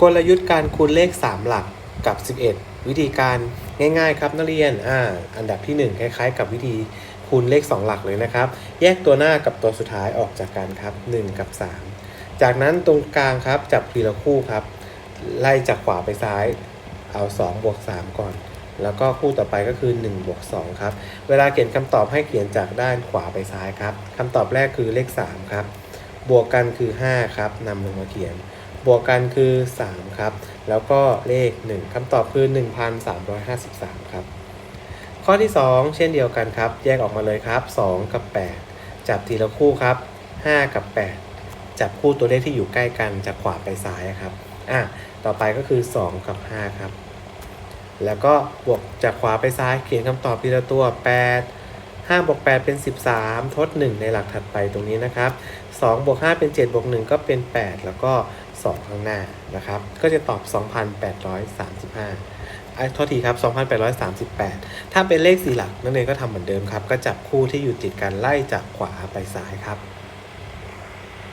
กลยุทธ์การคูณเลข 3 หลักกับ 11 วิธีการง่ายๆครับนักเรียนอ่าอันดับที่ 1 คล้ายๆ กับวิธีคูณเลข 2 หลักเลยนะครับ แยกตัวหน้ากับตัวสุดท้ายออกจากกันครับ 1 กับ 3 จากนั้นตรงกลางครับจับทีละคู่ครับ ไล่จากขวาไปซ้ายเอา2บวก3ก่อน แล้วก็คู่ต่อไปก็คือ1บวก2ครับ เวลาเขียนคำตอบให้เขียนจากด้านขวาไปซ้ายครับคำตอบแรกคือเลข 3 ครับ บวกกันคือ 5 ครับนำลงมาเขียน บวกกันคือ 3 ครับ แล้วก็เลข 1คำตอบคือ 1,353 ครับ ข้อที่ 2 เช่นเดียวกันครับ แยกออกมาเลยครับ 2 กับ 8 จับทีละคู่ครับ 5 กับ 8 จับคู่ตัวเลขที่อยู่ใกล้กันจากขวาไปซ้ายครับอะต่อไปก็คือ 2 กับ 5 ครับ แล้วก็บวกจากขวาไปซ้ายเขียนคำตอบทีละตัว 8 5บวก8เป็น 13 ทด 1 ในหลักถัดไปตรงนี้นะครับ2บวก5เป็น7บวก1ก็เป็น 8 แล้วก็ 2 ข้างหน้านะครับ ก็จะตอบ 2,835ไอ้โทษทีครับ 2,838 ถ้าเป็นเลข4หลักนักเรียนก็ทำเหมือนเดิมครับ ก็จับคู่ที่อยู่ติดกันไล่จากขวาไปซ้ายครับ